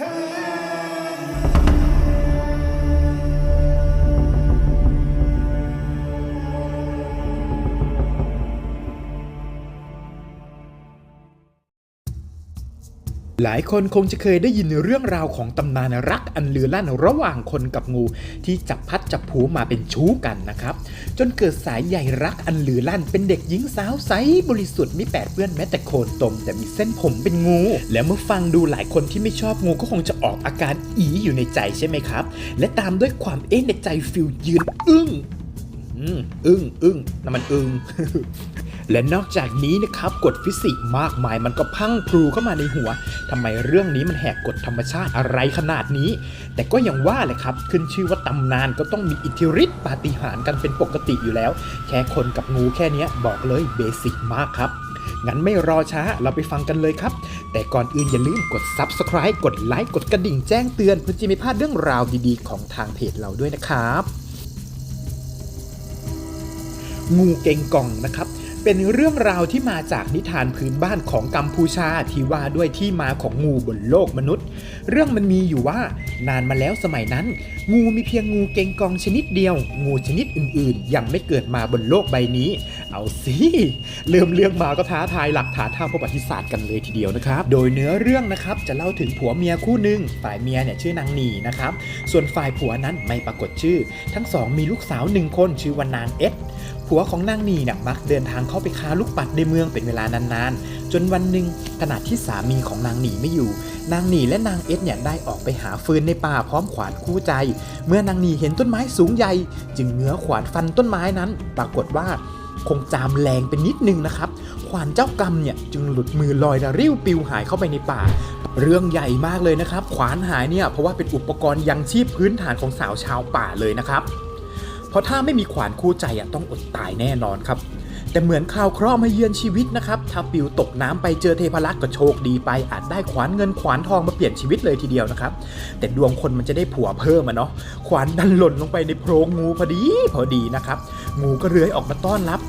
Hey! หลายคนคงจะเคยได้ยินเรื่องราวของตำนานรักอันลือลั่นระหว่างคนกับงู ที่จับพัดจับผูมาเป็นชู้กันนะครับ จนเกิดสายใยรักอันลือลั่น เป็นเด็กหญิงสาวใสบริสุทธิ์ไม่แปดเปื้อนแม้แต่โคนตม แต่มีเส้นผมเป็นงู แล้วเมื่อฟังดูหลายคนที่ไม่ชอบงูก็คงจะออกอาการอีอยู่ในใจใช่ไหมครับ และตามด้วยความเอ๊ะในใจฟิลยืนอึ้งอึ้งอึ้งนั่นมันอึ้ง และนอกจากนี้นะครับกฎฟิสิกส์มากมายมันก็พังพลูเข้ามาในหัวทำไมเรื่องนี้มันแหกกฎธรรมชาติอะไรขนาดนี้ แต่ก็ยังว่าแหละครับ ขึ้นชื่อว่าตำนานก็ต้องมีอิทธิฤทธิปาฏิหาริย์กันเป็นปกติอยู่แล้ว แค่คนกับงูแค่นี้บอกเลยเบสิกมากครับงั้นไม่รอช้าเราไปฟังกันเลยครับ แต่ก่อนอื่นอย่าลืมกด Subscribe กดไลค์กดกระดิ่งแจ้งเตือนเพื่อจะไม่พลาดเรื่องราวดีๆ ของทางเพจเราด้วยนะครับ งูเก่งกองนะครับ เป็นเรื่องราวที่มาจากนิทานพื้นบ้านของกัมพูชาที่ว่าด้วยที่มาของงูบนโลกมนุษย์ เรื่องมันมีอยู่ว่านานมาแล้วสมัยนั้น งูมีเพียงงูเกงกองชนิดเดียว งูชนิดอื่นๆ ยังไม่เกิดมาบนโลกใบนี้ เอาสิเริ่มเรื่องมาก็ท้าทายหลักฐานทางประวัติศาสตร์กันเลยทีเดียวนะครับ โดยเนื้อเรื่องนะครับจะเล่าถึงผัวเมียคู่หนึ่งฝ่ายเมียเนี่ยชื่อนางหนีนะครับส่วนฝ่ายผัวนั้นไม่ปรากฏชื่อ ทั้งสองมีลูกสาวหนึ่งคนชื่อว่านางเอส ผัวของนางนีเนี่ยมักเดินทางเข้าไปค้าลูกปัดในเมืองเป็นเวลานานๆ จนวันหนึ่งขณะที่สามีของนางหนีไม่อยู่ นางหนีและนางเอสเนี่ยได้ออกไปหาฟืนในป่าพร้อมขวานคู่ใจ เมื่อนางหนีเห็นต้นไม้สูงใหญ่ จึงเงื้อขวานฟันต้นไม้นั้น ปรากฏว่าคงจามแรงเป็นนิดนึงนะครับ ขวานเจ้ากรรมเนี่ยจึงหลุดมือลอยระริ้วปิวหายเข้าไปในป่า เรื่องใหญ่มากเลยนะครับ ขวานหายเนี่ยเพราะว่าเป็นอุปกรณ์ยังชีพพื้นฐานของสาวชาวป่าเลยนะครับ เพราะถ้าไม่มีขวานคู่ใจอะต้องอดตายแน่นอนครับ แต่เหมือนข่าวเคราะห์มาเยือนชีวิตนะครับ ถ้าปิวตกน้ำไปเจอเทพรักษ์ก็โชคดีไป อาจได้ขวานเงินขวานทองมาเปลี่ยนชีวิตเลยทีเดียวนะครับ แต่ดวงคนมันจะได้ผัวเพิ่มอะเนาะ ขวานดันหล่นลงไปในโพรงงูพอดีพอดีนะครับ งูก็เลื้อยออกมาต้อนรับ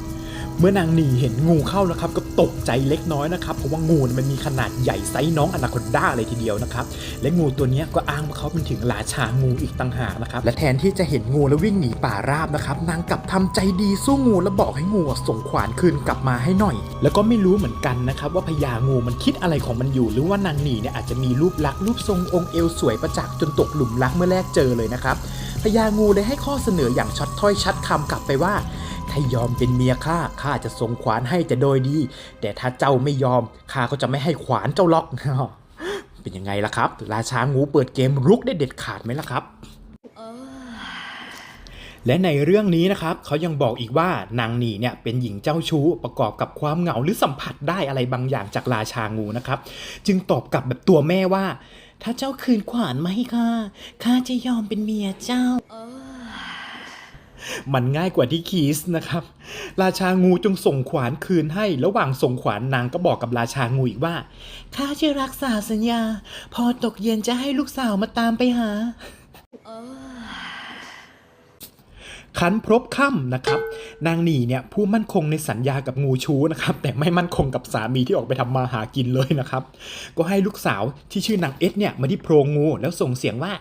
เมื่อนางหนีเห็นงูเข้านะครับก็ตกใจเล็กน้อยนะครับเพราะว่างูเนี่ยมันมีขนาดใหญ่ไซส์น้องอนาคอนด้าเลยทีเดียวนะครับและงูตัวเนี้ยก็อ้างว่าเขาเป็นถึงราชางูอีกต่างหากนะครับและแทนที่จะเห็นงูแล้ววิ่งหนีป่าราบนะครับนางกลับทำใจดีสู้งูแล้วบอกให้งูส่งขวานคืนกลับมาให้หน่อย แล้วก็ไม่รู้เหมือนกันนะครับว่าพญางูมันคิดอะไรของมันอยู่ หรือว่านางหนีเนี่ยอาจจะมีรูปลักษณ์รูปทรงองค์เอวสวยประจักษ์จนตกหลุมรักเมื่อแรกเจอเลยนะครับพญางูเลยให้ข้อเสนออย่างชัดถ้อยชัดคำกลับไปว่า ถ้ายอมเป็นเมียข้าข้าจะส่งขวานให้จะโดยดี แต่ถ้าเจ้าไม่ยอมข้าก็จะไม่ให้ขวานเจ้าล็อก เป็นยังไงล่ะครับ ราชางูเปิดเกมรุกได้เด็ดขาดไหมล่ะครับและในเรื่องนี้นะครับเขายังบอกอีกว่านางหนีเนี่ยเป็นหญิงเจ้าชู้ประกอบกับความเหงาหรือสัมผัสได้อะไรบางอย่างจากราชางูนะครับ จึงตอบกลับแบบตัวแม่ว่า ถ้าเจ้าคืนขวานมาให้ข้าข้าจะยอมเป็นเมียเจ้า มันง่ายกว่าที่คีสนะครับ ราชางูจึงส่งขวานคืนให้ ระหว่างส่งขวานนางก็บอกกับราชางูอีกว่าข้าจะรักษาสัญญา พอตกเย็นจะให้ลูกสาวมาตามไปหา คันพรบค่ำนะครับ นางหนีเนี่ยผู้มั่นคงในสัญญากับงูชู้นะครับ แต่ไม่มั่นคงกับสามีที่ออกไปทำมาหากินเลยนะครับ ก็ให้ลูกสาวที่ชื่อนางเอสเนี่ยมาที่โพรงงูแล้วส่งเสียงว่า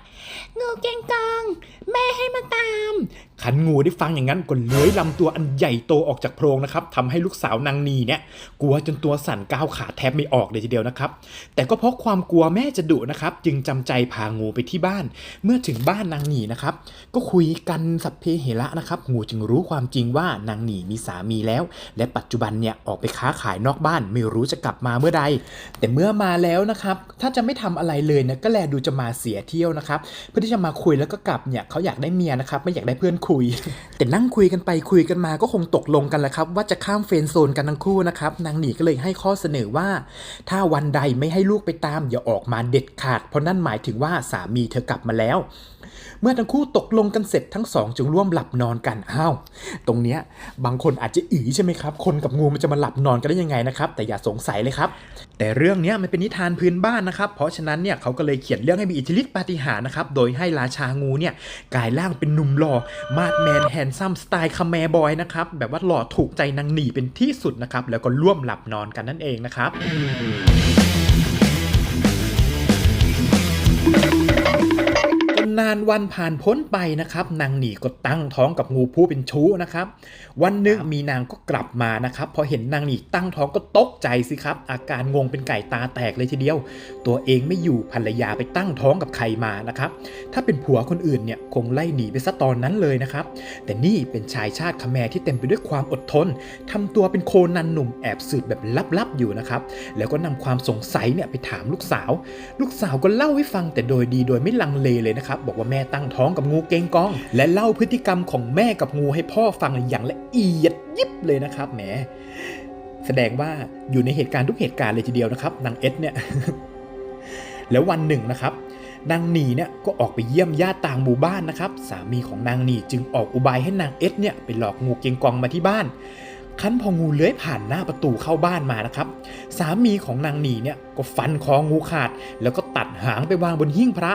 งูเก่งกอง แม่ให้มาตาม ขันงูได้ฟังอย่างนั้นก็เลื้อยลำตัวอันใหญ่โตออกจากโพรงนะครับทำให้ลูกสาวนางนีเนี่ยกลัวจนตัวสั่นก้าวขาแทบไม่ออกเลยทีเดียวนะครับ แต่ก็เพราะความกลัวแม่จะดุนะครับ จึงจำใจพางูไปที่บ้าน เมื่อถึงบ้านนางหนีนะครับ ก็คุยกันสัพเพเหระนะครับงูจึงรู้ความจริงว่านางหนีมีสามีแล้ว และปัจจุบันเนี่ยออกไปค้าขายนอกบ้านไม่รู้จะกลับมาเมื่อใด แต่เมื่อมาแล้วนะครับถ้าจะไม่ทำอะไรเลยนะก็แลดูจะมาเสียเที่ยวนะครับเพื่อที่จะมาคุยแล้วก็กลับเนี่ยเขาอยากได้เมียนะครับไม่อยากได้เพื่อนคุย แต่นั่งคุยกันไปคุยกันมาก็คงตกลงกันแหละครับว่าจะข้ามเฟรนด์โซนกันทั้งคู่นะครับนางหนีก็เลยให้ข้อเสนอว่า ถ้าวันใดไม่ให้ลูกไปตามอย่าออกมาเด็ดขาด เพราะนั่นหมายถึงว่าสามีเธอกลับมาแล้ว เมื่อทั้งคู่ตกลงกันเสร็จทั้งสองจึงร่วมหลับนอนกันอ้าวตรงเนี้ยบางคนอาจจะอีใช่ไหมครับ คนกับงูมันจะมาหลับนอนกันได้ยังไงนะครับ แต่อย่าสงสัยเลยครับ แต่เรื่องเนี้ยมันเป็นนิทานพื้นบ้านนะครับ เพราะฉะนั้นเนี่ยเขาก็เลยเขียนเรื่องให้มีอิทธิฤทธิปาฏิหาริย์นะครับโดยให้ราชางูเนี่ยกลายร่างเป็นหนุ่มหล่อมาดแมนแฮนซัมสไตล์คาแมบอยนะครับแบบว่าหล่อถูกใจนางหนีเป็นที่สุดนะครับแล้วก็ร่วมหลับนอนกันนั่นเองนะครับานวันผ่านพ้นไปนะครับ นางหนีก็ตั้งท้องกับงูผู้เป็นชู้นะครับ วันหนึ่งมีนางก็กลับมานะครับ พอเห็นนางหนีตั้งท้องก็ตกใจสิครับ อาการงงเป็นไก่ตาแตกเลยทีเดียว ตัวเองไม่อยู่ภรรยาไปตั้งท้องกับใครมานะครับ ถ้าเป็นผัวคนอื่นเนี่ยคงไล่หนีไปซะตอนนั้นเลยนะครับ แต่นี่เป็นชายชาติขแมรที่เต็มไปด้วยความอดทนทำตัวเป็นโคนันหนุ่มแอบสืบแบบลับๆอยู่นะครับ แล้วก็นำความสงสัยเนี่ยไปถามลูกสาว ลูกสาวก็เล่าให้ฟังแต่โดยดีโดยไม่ลังเลเลยนะครับบอกว่าแม่ตั้งท้องกับงูเกงกอง และเล่าพฤติกรรมของแม่กับงูให้พ่อฟังอย่างละเอียดยิบเลยนะครับแหมแสดงว่าอยู่ในเหตุการณ์ทุกเหตุการณ์เลยทีเดียวนะครับนางเอสเนี่ยแล้ววันหนึ่งนะครับนางหนีเนี่ยก็ออกไปเยี่ยมญาติต่างหมู่บ้านนะครับ สามีของนางหนีจึงออกอุบายให้นางเอสเนี่ยไปหลอกงูเกงกองมาที่บ้านคันพองูเลื้อยผ่านหน้าประตูเข้าบ้านมานะครับ สามีของนางหนีเนี่ยก็ฟันคองูขาด แล้วก็ตัดหางไปวางบนหิ้งพระ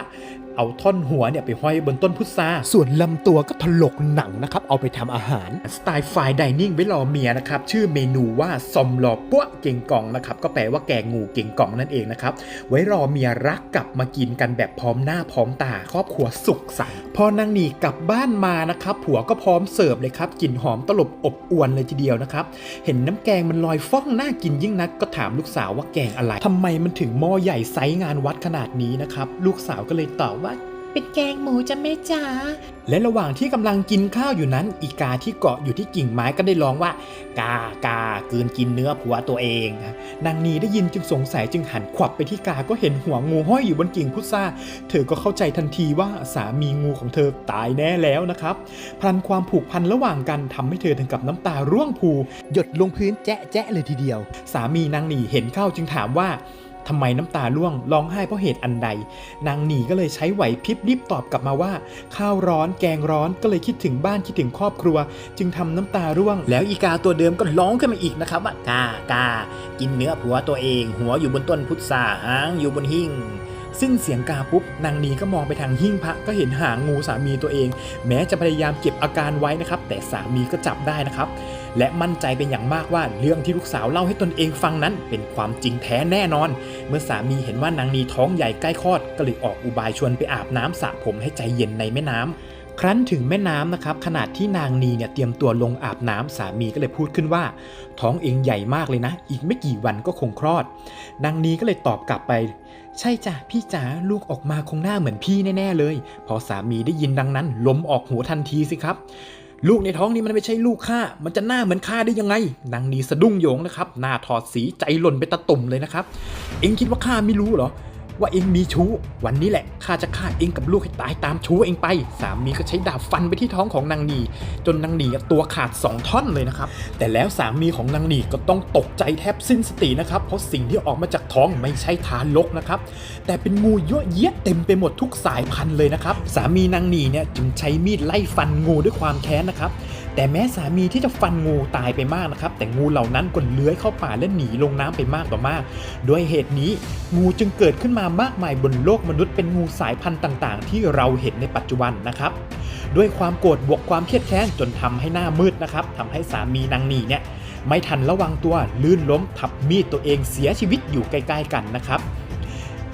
เอาท่อนหัวเนี่ยไปห้อยบนต้นพุทราส่วนลำตัวก็ถลกหนังนะครับ เอาไปทำอาหาร สไตล์ไฟน์ไดนิ่งไว้รอเมียนะครับ ชื่อเมนูว่าซอมรอปั้วเก่งกล่องนะครับ ก็แปลว่าแกงงูเก่งกล่องนั่นเองนะครับ ไว้รอเมียรักกลับมากินกันแบบพร้อมหน้าพร้อมตา ครอบครัวสุขสันต์พอนางหนีกลับบ้านมานะครับ ผัวก็พร้อมเสิร์ฟเลยครับกลิ่นหอมตลบอบอวนเลยทีเดียวนะครับ เห็นน้ำแกงมันลอยฟ้องน่ากินยิ่งนัก ก็ถามลูกสาวว่าแกงอะไรทำไมมันถึงหม้อใหญ่ไซส์งานวัดขนาดนี้นะครับลูกสาวก็เลยตอบว่า เป็นแกงหมูจะแม่จ๋าและระหว่างที่กำลังกินข้าวอยู่นั้น อีกาที่เกาะอยู่ที่กิ่งไม้ก็ได้ร้องว่า กากากืนกินเนื้อผัวตัวเองนางนีได้ยินจึงสงสัยจึงหันขวับไปที่กาก็เห็นหัวงูห้อยอยู่บนกิ่งพุทราเธอก็เข้าใจทันทีว่าสามีงูของเธอตายแน่แล้วนะครับพลันความผูกพันระหว่างกันทำให้เธอถึงกับน้ำตาร่วงพูหยดลงพื้นแจ๊ะแจ๊ะเลยทีเดียว สามีนางนีเห็นเข้าจึงถามว่า ทำไมน้ำตาร่วงร้องไห้เพราะเหตุอันใด นางหนีก็เลยใช้ไหวพริบรีบตอบกลับมาว่า ข้าวร้อนแกงร้อนก็เลยคิดถึงบ้านคิดถึงครอบครัว จึงทำน้ำตาร่วง แล้วอีกาตัวเดิมก็ร้องขึ้นมาอีกนะครับว่ากากากินเนื้อผัวตัวเอง หัวอยู่บนต้นพุทราหางอยู่บนหิ้งสิ้นเสียงกาปุ๊บนางนีก็มองไปทางหิ้งพระก็เห็นหางงูสามีตัวเอง แม้จะพยายามเก็บอาการไว้นะครับ แต่สามีก็จับได้นะครับ และมั่นใจเป็นอย่างมากว่าเรื่องที่ลูกสาวเล่าให้ตนเองฟังนั้น เป็นความจริงแท้แน่นอน เมื่อสามีเห็นว่านางนีท้องใหญ่ใกล้คลอดก็เลยออกอุบายชวนไปอาบน้ำสระผมให้ใจเย็นในแม่น้ำครั้นถึงแม่น้ำนะครับขณะที่นางนีเนี่ยเตรียมตัวลงอาบน้ำสามีก็เลยพูดขึ้นว่า ท้องเองใหญ่มากเลยนะ อีกไม่กี่วันก็คงคลอด นางนีก็เลยตอบกลับไปใช่จ้ะพี่จ๋าลูกออกมาคงหน้าเหมือนพี่แน่ ๆ เลย พอสามีได้ยินดังนั้น ล้มออกหัวทันทีสิครับ ลูกในท้องนี้มันไม่ใช่ลูกข้ามันจะหน้าเหมือนข้าได้ยังไง นางนีสะดุ้งโยงนะครับ หน้าถอดสีใจหล่นไปตะตุ่มเลยนะครับ เอ็งคิดว่าข้าไม่รู้เหรอ ว่าเองมีชู้ วันนี้แหละข้าจะฆ่าเองกับลูกให้ตายตามชู้เองไป สามีก็ใช้ดาบฟันไปที่ท้องของนางนีจนนางนีตัวขาดสองท่อนเลยนะครับ แต่แล้วสามีของนางนีก็ต้องตกใจแทบสิ้นสตินะครับ เพราะสิ่งที่ออกมาจากท้องไม่ใช่ทารกนะครับ แต่เป็นงูเยอะแยะเต็มไปหมดทุกสายพันธุ์เลยนะครับ สามีนางนีเนี่ยจึงใช้มีดไล่ฟันงูด้วยความแค้นนะครับ แต่แม้สามีที่จะฟันงูตายไปมากนะครับ แต่งูเหล่านั้นก็เลื้อยเข้าป่าและหนีลงน้ำไปมากต่อมาก ด้วยเหตุนี้งูจึงเกิดขึ้นมามากมายบนโลกมนุษย์เป็นงูสายพันธุ์ต่างๆ ที่เราเห็นในปัจจุบันนะครับ ด้วยความโกรธบวกความเครียดแค้นจนทำให้หน้ามืดนะครับทำให้สามีนางนีเนี่ยไม่ทันระวังตัวลื่นล้มทับมีดตัวเองเสียชีวิตอยู่ใกล้ ๆ กันนะครับ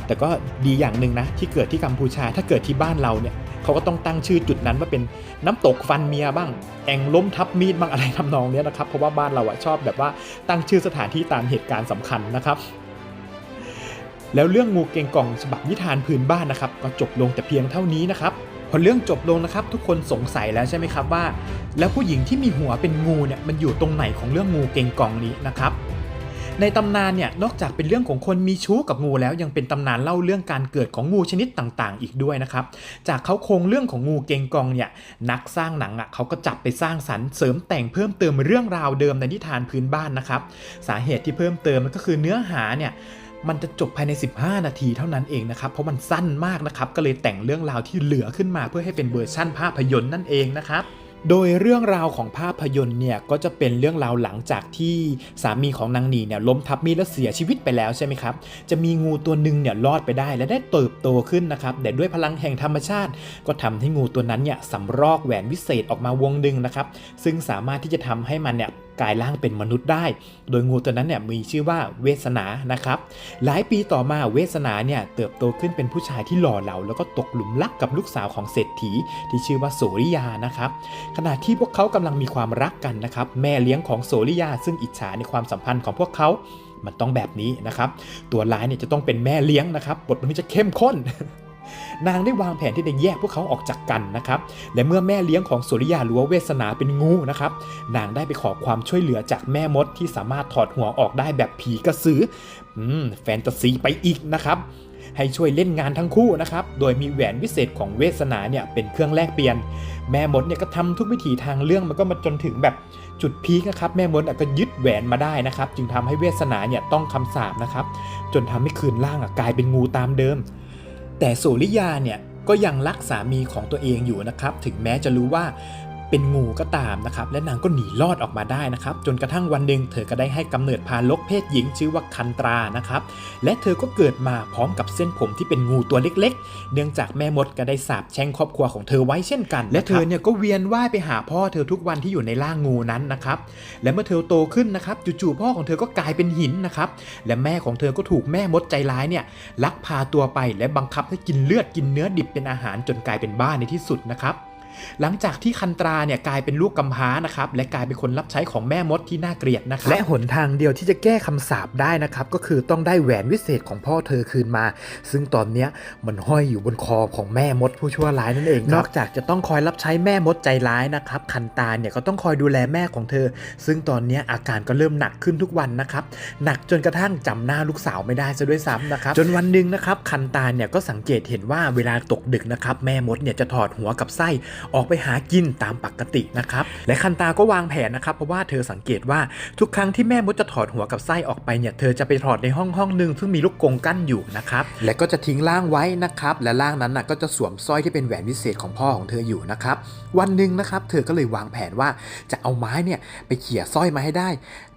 แต่ก็ดีอย่างหนึ่งนะที่เกิดที่กัมพูชาถ้าเกิดที่บ้านเราเนี่ย เขาก็ต้องตั้งชื่อจุดนั้นว่าเป็นน้ำตกฟันเมียบ้าง แองล้มทับมีดบ้างอะไรทำนองเนี้ยนะครับ เพราะว่าบ้านเราอะชอบแบบว่าตั้งชื่อสถานที่ตามเหตุการณ์สำคัญนะครับ แล้วเรื่องงูเกงกล่องฉบับนิทานพื้นบ้านนะครับ ก็จบลงแต่เพียงเท่านี้นะครับพอเรื่องจบลงนะครับ ทุกคนสงสัยแล้วใช่ไหมครับว่า แล้วผู้หญิงที่มีหัวเป็นงูเนี่ยมันอยู่ตรงไหนของเรื่องงูเกงกล่องนี้นะครับ ในตำนานเนี่ยนอกจากเป็นเรื่องของคนมีชู้กับงูแล้วยังเป็นตำนานเล่าเรื่องการเกิดของงูชนิดต่างๆ อีกด้วยนะครับ จากเขาโครงเรื่องของงูเกงกองเนี่ยนักสร้างหนังอะเขาก็จับไปสร้างสรรค์เสริมแต่งเพิ่มเติมเรื่องราวเดิมในนิทานพื้นบ้านนะครับสาเหตุที่เพิ่มเติมมันก็คือเนื้อหาเนี่ยมันจะจบภายใน 15 นาทีเท่านั้นเองนะครับ เพราะมันสั้นมากนะครับ ก็เลยแต่งเรื่องราวที่เหลือขึ้นมาเพื่อให้เป็นเวอร์ชั่นภาพยนตร์นั่นเองนะครับ โดยเรื่องราวของภาพยนตร์เนี่ยก็จะเป็นเรื่องราวหลังจากที่สามีของนางนีเนี่ยล้มทับมีดแล้วเสียชีวิตไปแล้วใช่ไหมครับ จะมีงูตัวหนึ่งเนี่ยรอดไปได้และได้เติบโตขึ้นนะครับแต่ด้วยพลังแห่งธรรมชาติ ก็ทำให้งูตัวนั้นเนี่ยสำรอกแหวนวิเศษออกมาวงหนึ่งนะครับซึ่งสามารถที่จะทำให้มันเนี่ย กลายร่างเป็นมนุษย์ได้ โดยงูตัวนั้นเนี่ยมีชื่อว่าเวสนานะครับ หลายปีต่อมาเวสนาเนี่ยเติบโตขึ้นเป็นผู้ชายที่หล่อเหลาแล้วก็ตกหลุมรักกับลูกสาวของเศรษฐีที่ชื่อว่าโสริยานะครับ ขณะที่พวกเขากำลังมีความรักกันนะครับ แม่เลี้ยงของโสริยา ซึ่งอิจฉาในความสัมพันธ์ของพวกเขามันต้องแบบนี้นะครับ ตัวร้ายเนี่ยจะต้องเป็นแม่เลี้ยงนะครับ บทมันจะเข้มข้น นางได้วางแผนที่จะแยกพวกเขาออกจากกันนะครับ และเมื่อแม่เลี้ยงของสุริยารู้ว่าเวสนาเป็นงูนะครับ นางได้ไปขอความช่วยเหลือจากแม่มดที่สามารถถอดหัวออกได้แบบผีกระสือ อืม แฟนตาซีไปอีกนะครับให้ช่วยเล่นงานทั้งคู่นะครับ โดยมีแหวนวิเศษของเวสนาเนี่ยเป็นเครื่องแลกเปลี่ยน แม่มดเนี่ยก็ทำทุกวิถีทางเรื่องมันก็มาจนถึงแบบจุดพีคนะครับแม่มดก็ยึดแหวนมาได้นะครับ จึงทำให้เวสนาเนี่ยต้องคำสาปนะครับ จนทำให้คืนร่างอะกลายเป็นงูตามเดิม แต่โสริยาเนี่ยก็ยังรักสามีของตัวเองอยู่นะครับ ถึงแม้จะรู้ว่า เป็นงูก็ตามนะครับ และนางก็หนีรอดออกมาได้นะครับ จนกระทั่งวันหนึ่งเธอก็ได้ให้กำเนิดพาลกเพศหญิงชื่อว่าคันตรานะครับ และเธอก็เกิดมาพร้อมกับเส้นผมที่เป็นงูตัวเล็ก ๆ เนื่องจากแม่มดก็ได้สาปแช่งครอบครัวของเธอไว้เช่นกัน และเธอเนี่ยก็เวียนว่ายไปหาพ่อเธอทุกวันที่อยู่ในร่างงูนั้นนะครับ และเมื่อเธอโตขึ้นนะครับจู่ๆพ่อของเธอก็กลายเป็นหินนะครับ และแม่ของเธอก็ถูกแม่มดใจร้ายเนี่ยลักพาตัวไปและบังคับให้กินเลือดกินเนื้อดิบเป็นอาหารจนกลายเป็นบ้าในที่สุดนะครับ หลังจากที่คันตราเนี่ยกลายเป็นลูกกำพร้านะครับและกลายเป็นคนรับใช้ของแม่มดที่น่าเกลียดนะครับและหนทางเดียวที่จะแก้คำสาปได้นะครับก็คือต้องได้แหวนวิเศษของพ่อเธอคืนมา ซึ่งตอนเนี้ยมันห้อยอยู่บนคอของแม่มดผู้ชั่วร้ายนั่นเอง นอกจากจะต้องคอยรับใช้แม่มดใจร้ายนะครับคันตาเนี่ยก็ต้องคอยดูแลแม่ของเธอ ซึ่งตอนเนี้ยอาการก็เริ่มหนักขึ้นทุกวันนะครับหนักจนกระทั่งจำหน้าลูกสาวไม่ได้ซะด้วยซ้ำนะครับจนวันหนึ่งนะครับคันตาเนี่ยก็สังเกตเห็นว่าเวลาตกดึกนะครับแม่มดเนี่ยจะถอดหัวกับไส้ออกไปหากินตามปกตินะครับ และคันตาก็วางแผนนะครับ เพราะว่าเธอสังเกตว่าทุกครั้งที่แม่มดจะถอดหัวกับไส้ออกไปเนี่ยเธอจะไปถอดในห้องห้องหนึ่งซึ่งมีลูกกงกั้นอยู่นะครับและก็จะทิ้งร่างไว้นะครับ และร่างนั้นน่ะก็จะสวมสร้อยที่เป็นแหวนวิเศษของพ่อของเธออยู่นะครับ วันหนึ่งนะครับ เธอก็เลยวางแผนว่าจะเอาไม้เนี่ยไปเขี่ยสร้อยมาให้ได้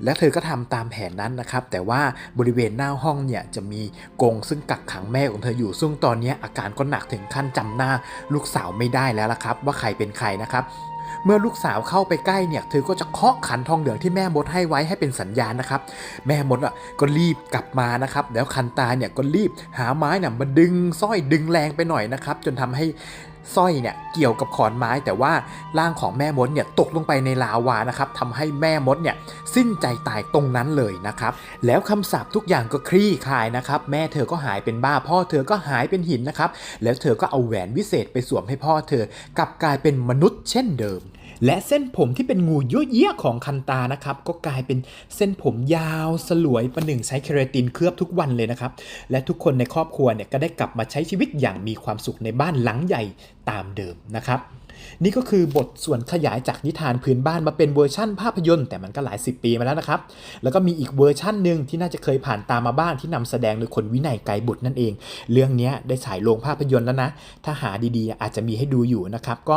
และเธอก็ทำตามแผนนั้นนะครับ แต่ว่าบริเวณหน้าห้องเนี่ยจะมีกงซึ่งกักขังแม่ของเธออยู่ ซึ่งตอนนี้อาการก็หนักถึงขั้นจำหน้าลูกสาวไม่ได้แล้วละครับว่าใครเป็นใครนะครับเมื่อลูกสาวเข้าไปใกล้เนี่ย เธอก็จะเคาะขันทองเหลืองที่แม่มดให้ไว้ให้เป็นสัญญาณนะครับ แม่มดอะก็รีบกลับมานะครับ แล้วคันตาเนี่ยก็รีบหาไม้น่ะมาดึงสร้อยดึงแรงไปหน่อยนะครับ จนทำให้ สร้อยเนี่ยเกี่ยวกับขอนไม้แต่ว่าร่างของแม่มดเนี่ยตกลงไปในลาวานะครับทำให้แม่มดเนี่ยสิ้นใจตายตรงนั้นเลยนะครับแล้วคำสาปทุกอย่างก็คลี่คลายนะครับแม่เธอก็หายเป็นบ้าพ่อเธอก็หายเป็นหินนะครับแล้วเธอก็เอาแหวนวิเศษไปสวมให้พ่อเธอ กลับกลายเป็นมนุษย์เช่นเดิม และเส้นผมที่เป็นงูยั่วเยี่ยของคันตานะครับ ก็กลายเป็นเส้นผมยาวสลวยประหนึ่งใช้เคราตินเคลือบทุกวันเลยนะครับ และทุกคนในครอบครัวเนี่ยก็ได้กลับมาใช้ชีวิตอย่างมีความสุขในบ้านหลังใหญ่ตามเดิมนะครับ นี่ก็คือบทส่วนขยายจากนิทานพื้นบ้านมาเป็นเวอร์ชั่นภาพยนตร์แต่มันก็หลายสิบปีมาแล้วนะครับ แล้วก็มีอีกเวอร์ชั่นหนึ่งที่น่าจะเคยผ่านตามมาบ้างที่นำแสดงโดยคนวินัยไกรบุตรนั่นเอง เรื่องนี้ได้ฉายโรงภาพยนตร์แล้วนะ ถ้าหาดีๆ อาจจะมีให้ดูอยู่นะครับ ก็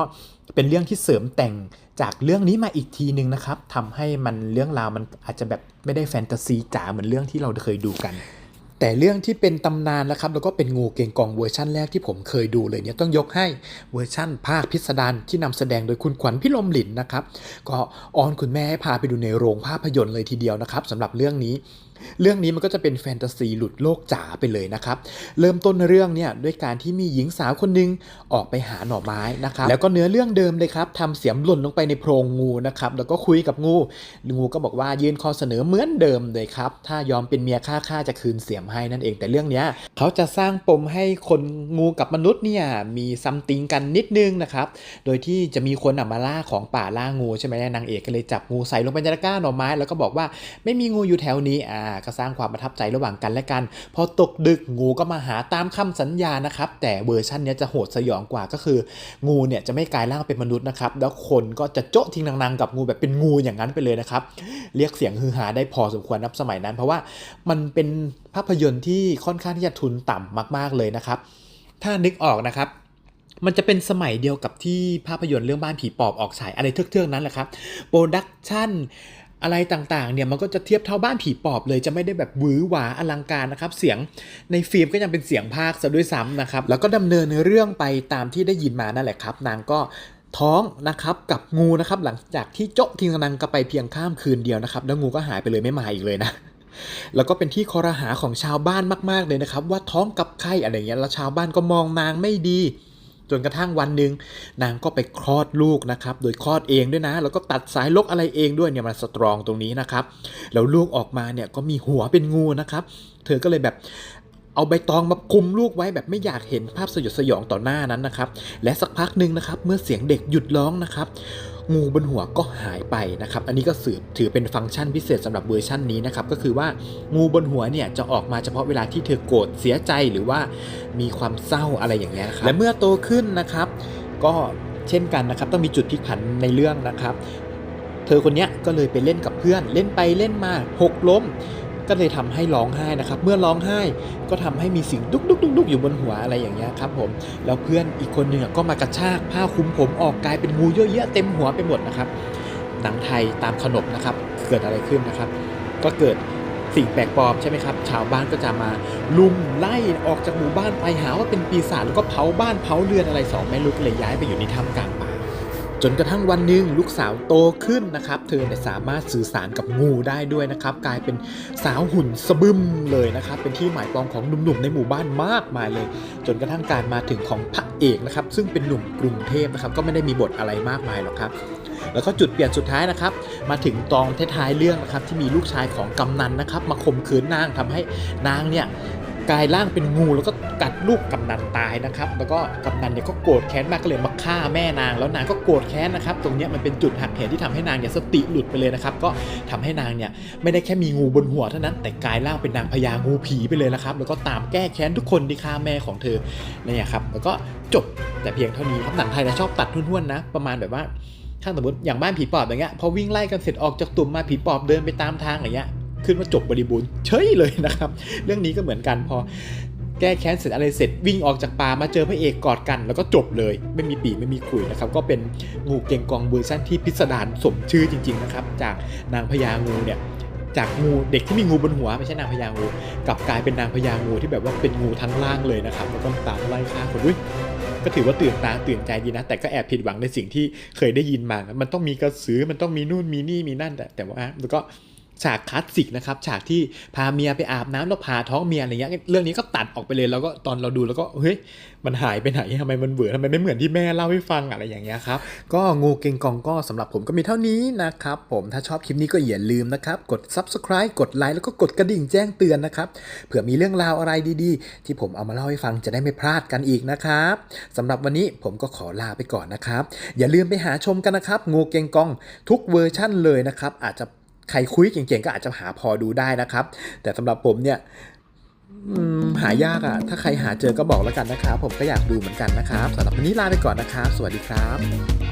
เป็นเรื่องที่เสริมแต่งจากเรื่องนี้มาอีกทีหนึ่งนะครับทำให้มันเรื่องราวมันอาจจะแบบไม่ได้แฟนตาซีจ๋าเหมือนเรื่องที่เราเคยดูกัน แต่เรื่องที่เป็นตำนานนะครับแล้วก็เป็นงูเกงกองเวอร์ชั่นแรกที่ผมเคยดูเลยเนี่ยต้องยกให้เวอร์ชั่นภาคพิสดารที่นำแสดงโดยคุณขวัญพิลมหลินนะครับก็ออนคุณแม่ให้พาไปดูในโรงภาพยนตร์เลยทีเดียวนะครับสำหรับเรื่องนี้ เรื่องนี้มันก็จะเป็นแฟนตาซีหลุดโลกจ๋าไปเลยนะครับ เริ่มต้นเรื่องเนี่ยด้วยการที่มีหญิงสาวคนหนึงออกไปหาหน่อไม้นะครับ แล้วก็เนื้อเรื่องเดิมเลยครับทำเสียมหล่นลงไปในโพรงงูนะครับ แล้วก็คุยกับงู งูก็บอกว่ายื่นข้อเสนอเหมือนเดิมเลยครับ ถ้ายอมเป็นเมียข้าข้าจะคืนเสียมให้นั่นเอง แต่เรื่องเนี้ยเขาจะสร้างปมให้คนงูกับมนุษย์เนี่ยมีซัมติงกันนิดนึงนะครับ โดยที่จะมีคนอะมาล่าของป่าล่างูใช่ไหมนางเอกก็เลยจับงูใส่ลงไปในตะกร้าหน่อไม้ แล้วก็บอกว่าไม่มีงูอยู่แถวนี้อ่าก็สร้างความประทับใจระหว่างกันและกัน พอตกดึกงูก็มาหาตามคำสัญญานะครับ แต่เวอร์ชันนี้จะโหดสยองกว่าก็คือ งูเนี่ยจะไม่กลายร่างเป็นมนุษย์นะครับ แล้วคนก็จะโจ๊ะทิ้งนางๆกับงูแบบเป็นงูอย่างนั้นไปเลยนะครับ เรียกเสียงฮือฮาได้พอสมควรนับสมัยนั้น เพราะว่ามันเป็นภาพยนตร์ที่ค่อนข้างที่จะทุนต่ำมากๆเลยนะครับ ถ้านึกออกนะครับมันจะเป็นสมัยเดียวกับที่ภาพยนตร์เรื่องบ้านผีปอบออกฉายอะไรเทือกๆนั้นแหละครับ โปรดักชั่น อะไรต่างๆเนี่ยมันก็จะเทียบเท่าบ้านผีปอบเลยจะไม่ได้แบบวือหวาอลังการนะครับ เสียงในฟิล์มก็ยังเป็นเสียงภาคซะด้วยซ้ำนะครับ แล้วก็ดำเนินเรื่องไปตามที่ได้ยินมานั่นแหละครับ นางก็ท้องนะครับกับงูนะครับหลังจากที่โจ๊ะทิ้งนังกันไปเพียงข้ามคืนเดียวนะครับ แล้วงูก็หายไปเลยไม่มาอีกเลยนะแล้วก็เป็นที่คอรหาของชาวบ้านมาก ๆ เลยนะครับ ว่าท้องกับไข่อะไรเงี้ยแล้วชาวบ้านก็มองนางไม่ดี จนกระทั่งวันหนึ่งนางก็ไปคลอดลูกนะครับ โดยคลอดเองด้วยนะ แล้วก็ตัดสายลกอะไรเองด้วยเนี่ยมันสตรองตรงนี้นะครับ แล้วลูกออกมาเนี่ยก็มีหัวเป็นงูนะครับ เธอก็เลยแบบเอาใบตองมาคุมลูกไว้แบบไม่อยากเห็นภาพสยดสยองต่อหน้านั้นนะครับ และสักพักหนึ่งนะครับ เมื่อเสียงเด็กหยุดร้องนะครับ งูบนหัวก็หายไปนะครับ อันนี้ก็สืบถือเป็นฟังก์ชันพิเศษสำหรับเวอร์ชันนี้นะครับ ก็คือว่างูบนหัวเนี่ยจะออกมาเฉพาะเวลาที่เธอโกรธเสียใจหรือว่ามีความเศร้าอะไรอย่างเงี้ยครับและเมื่อโตขึ้นนะครับ ก็เช่นกันนะครับ ต้องมีจุดพลิกผันในเรื่องนะครับ เธอคนเนี้ยก็เลยไปเล่นกับเพื่อน เล่นไปเล่นมาหกล้ม ก็เลยทำให้ร้องไห้นะครับ เมื่อร้องไห้ก็ทำให้มีสิ่งดุกดุกดุกดุกอยู่บนหัวอะไรอย่างเงี้ยครับผมแล้วเพื่อนอีกคนหนึ่งก็มากระชากผ้าคลุมผมออกกลายเป็นงูเยอะแยะเต็มหัวไปหมดนะครับหนังไทยตามขนบนะครับ เกิดอะไรขึ้นนะครับ ก็เกิดสิ่งแปลกปลอมใช่ไหมครับ ชาวบ้านก็จะมาลุมไล่ออกจากหมู่บ้านไปหาว่าเป็นปีศาจแล้วก็เผาบ้านเผาเรือนอะไรสองแม่ลูกก็เลยย้ายไปอยู่ในถ้ำกลางป่า จนกระทั่งวันหนึ่งลูกสาวโตขึ้นนะครับ เธอเนี่ยสามารถสื่อสารกับงูได้ด้วยนะครับ กลายเป็นสาวหุ่นสะบึมเลยนะครับ เป็นที่หมายปองของหนุ่มๆในหมู่บ้านมากมายเลย จนกระทั่งการมาถึงของพระเอกนะครับ ซึ่งเป็นหนุ่มกรุงเทพนะครับ ก็ไม่ได้มีบทอะไรมากมายหรอกครับแล้วก็จุดเปลี่ยนสุดท้ายนะครับ มาถึงตอนท้ายๆเรื่องนะครับที่มีลูกชายของกำนันนะครับ มาข่มขืนนางทำให้นางเนี่ย กลายร่างเป็นงูแล้วก็กัดลูกกำนันตายนะครับ แล้วก็กำนันเนี่ยก็โกรธแค้นมากก็เลยมาฆ่าแม่นาง แล้วนางก็โกรธแค้นนะครับ ตรงเนี้ยมันเป็นจุดหักเหที่ทำให้นางเนี่ยสติหลุดไปเลยนะครับ ก็ทำให้นางเนี่ยไม่ได้แค่มีงูบนหัวเท่านั้น แต่กลายร่างเป็นนางพญางูผีไปเลยนะครับ แล้วก็ตามแก้แค้นทุกคนที่ฆ่าแม่ของเธอเนี่ยครับ แล้วก็จบแต่เพียงเท่านี้ครับ หนังไทยจะชอบตัดทุ่นๆนะ ประมาณแบบว่าถ้าสมมติอย่างบ้านผีปอบอย่างเงี้ยพอวิ่งไล่กันเสร็จออกจากตุ่มมาผีปอบเดินไปตามทางอย่างเงี้ย ขึ้นว่าจบบริบูรณ์เฉยเลยนะครับ เรื่องนี้ก็เหมือนกันพอแก้แค้นเสร็จอะไรเสร็จวิ่งออกจากป่ามาเจอพระเอกกอดกัน แล้วก็จบเลย ไม่มีปีไม่มีขุยนะครับก็เป็นงูเก่งกองเวอร์ชันที่พิสดารสมชื่อจริง ๆนะครับ จากนางพญางูเนี่ยจากงูเด็กที่มีงูบนหัวไม่ใช่นางพญางูกลับกลายเป็นนางพญางูที่แบบว่าเป็นงูทั้งล่างเลยนะครับแล้วก็ตามไล่ฆ่าคนด้วยก็ถือว่าตื่นตาตื่นใจดีนะ แต่ก็แอบผิดหวังในสิ่งที่เคยได้ยินมา มันต้องมีกระสือมันต้องมีนู่นมีนี่มีนั่นแต่แต่ว่าแล้วก็ ฉากคลาสสิกนะครับฉากที่พาเมียไปอาบน้ำแล้วพาท้องเมียอะไรเงี้ยเรื่องนี้ก็ตัดออกไปเลยแล้วก็ตอนเราดูแล้วก็เฮ้ยมันหายไปไหนทำไมมันเบื่อทำไมไม่เหมือนที่แม่เล่าให้ฟังอะไรอย่างเงี้ยครับก็งูเก่งกองก็สำหรับผมก็มีเท่านี้นะครับผมถ้าชอบคลิปนี้ก็อย่าลืมนะครับกด subscribe กดไลค์แล้วก็กดกระดิ่งแจ้งเตือนนะครับเผื่อมีเรื่องราวอะไรดีๆ ที่ผมเอามาเล่าให้ฟังจะได้ไม่พลาดกันอีกนะครับสำหรับวันนี้ผมก็ขอลาไปก่อนนะครับ อย่าลืมไปหาชมกันนะครับงูเก่งกองทุกเวอร์ชั่นเลยนะครับอาจจะ ใครคุยเก่งๆก็อาจจะหาพอดูได้นะครับ แต่สำหรับผมเนี่ยหายากอะถ้าใครหาเจอก็บอกแล้วกันนะครับ ผมก็อยากดูเหมือนกันนะครับสำหรับวันนี้ลาไปก่อนนะครับ สวัสดีครับ